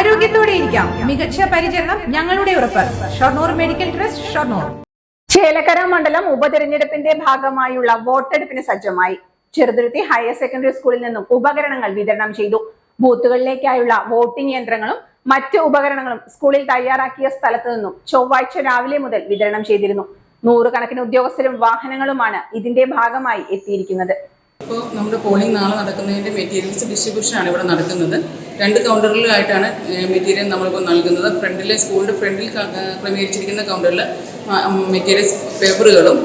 ആരോഗ്യത്തോടെ ഇരിക്കാം. മികച്ച പരിചരണം ഞങ്ങളുടെ ഉറപ്പ്. Shoranur medical trust Shoranur. Chelakkara മണ്ഡലം ഉപതെരഞ്ഞെടുപ്പിന്റെ ഭാഗമായുള്ള വോട്ടെടുപ്പിന് സജ്ജമായി. ചെറുതുരുത്തി ഹയർ സെക്കൻഡറി സ്കൂളിൽ നിന്നും ഉപകരണങ്ങൾ വിതരണം ചെയ്തു. ബൂത്തുകളിലേക്കായുള്ള വോട്ടിംഗ് യന്ത്രങ്ങളും മറ്റ് ഉപകരണങ്ങളും സ്കൂളിൽ തയ്യാറാക്കിയ സ്ഥലത്ത് നിന്നും ചൊവ്വാഴ്ച രാവിലെ മുതൽ വിതരണം ചെയ്തിരുന്നു. നൂറുകണക്കിന് ഉദ്യോഗസ്ഥരും വാഹനങ്ങളുമാണ് ഇതിന്റെ ഭാഗമായി എത്തിയിരിക്കുന്നത്. ഇപ്പോൾ നമ്മുടെ പോളിംഗ് നാളെ നടക്കുന്നതിന്റെ മെറ്റീരിയൽസ് ഡിസ്ട്രിബ്യൂഷൻ ആണ് ഇവിടെ നടക്കുന്നത്. രണ്ട് കൗണ്ടറുകളിലായിട്ടാണ് മെറ്റീരിയൽ നമ്മളിപ്പോൾ നൽകുന്നത്. ഫ്രണ്ടിലെ സ്കൂളിന്റെ ഫ്രണ്ടിൽ ക്രമീകരിച്ചിരിക്കുന്ന കൗണ്ടറിൽ മെറ്റീരിയൽസ് പേപ്പറുകളും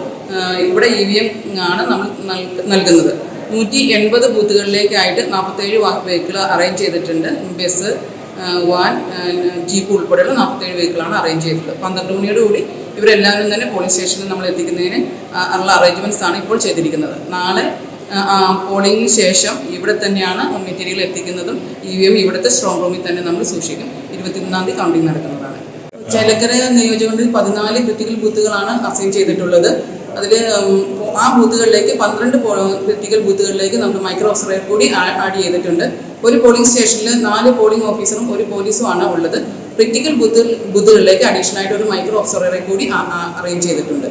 ഇവിടെ ഇ വി എം ആണ് നമ്മൾ നൽ- നൽകുന്നത്. നൂറ്റി എൺപത് ബൂത്തുകളിലേക്കായിട്ട് നാൽപ്പത്തേഴ് വെഹിക്കിൾ അറേഞ്ച് ചെയ്തിട്ടുണ്ട്. ബസ് വാൻ ജീപ്പ് ഉൾപ്പെടെയുള്ള നാൽപ്പത്തേഴ് വെഹിക്കിളാണ് അറേഞ്ച് ചെയ്തിട്ടുള്ളത്. പന്ത്രണ്ട് മണിയോട് കൂടി ഇവരെല്ലാവരും തന്നെ പോലീസ് സ്റ്റേഷനിൽ നമ്മൾ എത്തിക്കുന്നതിന് ഉള്ള അറേഞ്ച്മെന്റ്സ് ആണ് ഇപ്പോൾ ചെയ്തിരിക്കുന്നത്. നാളെ പോളിംഗിന് ശേഷം ഇവിടെ തന്നെയാണ് മെറ്റീരിയൽ എത്തിക്കുന്നതും ഇ വി എം ഇവിടുത്തെ സ്ട്രോങ് റൂമിൽ തന്നെ നമ്മൾ സൂക്ഷിക്കും. ഇരുപത്തിമൂന്നാം തീയതി കൗണ്ടിങ് നടക്കുന്നതാണ്. ചേലക്കര നിയോജകമണ്ഡലത്തിൽ പതിനാല് ക്രിറ്റിക്കൽ ബൂത്തുകളാണ് അസൈൻ ചെയ്തിട്ടുള്ളത്. അതിൽ ആ ബൂത്തുകളിലേക്ക് പന്ത്രണ്ട് ക്രിറ്റിക്കൽ ബൂത്തുകളിലേക്ക് നമ്മൾ മൈക്രോ ഒബ്സർവർ കൂടി ആഡ് ചെയ്തിട്ടുണ്ട്. ഒരു പോളിംഗ് സ്റ്റേഷനിൽ നാല് പോളിംഗ് ഓഫീസറും ഒരു പോലീസുമാണ് ഉള്ളത്. ക്രിറ്റിക്കൽ ബൂത്ത് ബൂത്തുകളിലേക്ക് അഡീഷണൽ ആയിട്ട് ഒരു മൈക്രോ ഒബ്സർവറെ കൂടി അറേഞ്ച് ചെയ്തിട്ടുണ്ട്.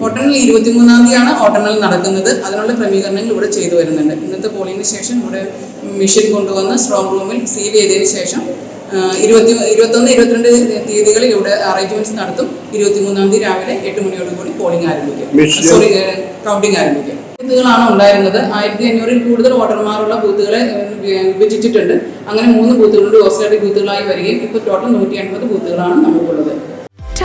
വോട്ടെണ്ണൽ ഇരുപത്തിമൂന്നാം തീയതിയാണ് വോട്ടെണ്ണൽ നടക്കുന്നത്. അതിനുള്ള ക്രമീകരണങ്ങൾ ഇവിടെ ചെയ്തു വരുന്നുണ്ട്. ഇന്നത്തെ പോളിംഗിന് ശേഷം ഇവിടെ മെഷീൻ കൊണ്ടുവന്ന് സ്ട്രോങ് റൂമിൽ സീൽ ചെയ്തതിന് ശേഷം ഇരുപത്തി ഇരുപത്തൊന്ന് ഇരുപത്തിരണ്ട് തീയതികളിൽ ഇവിടെ അറേഞ്ച്മെന്റ്സ് നടത്തും. ഇരുപത്തിമൂന്നാം തീയതി രാവിലെ എട്ട് മണിയോടുകൂടി പോളിംഗ് ആരംഭിക്കും. സോറി കൗണ്ടിംഗ് ആരംഭിക്കും. ബൂത്തുകളാണ് ഉണ്ടായിരുന്നത്. ആയിരത്തി അഞ്ഞൂറിൽ കൂടുതൽ വോട്ടർമാരുള്ള ബൂത്തുകളെ വിഭജിച്ചിട്ടുണ്ട്. അങ്ങനെ മൂന്ന് ബൂത്തുകളുണ്ട് ഓസ്ട്രേലിയ ബൂത്തുകളായി വരികയും ഇപ്പോൾ ടോട്ടൽ നൂറ്റി എൺപത് ബൂത്തുകളാണ് നമുക്കുള്ളത്.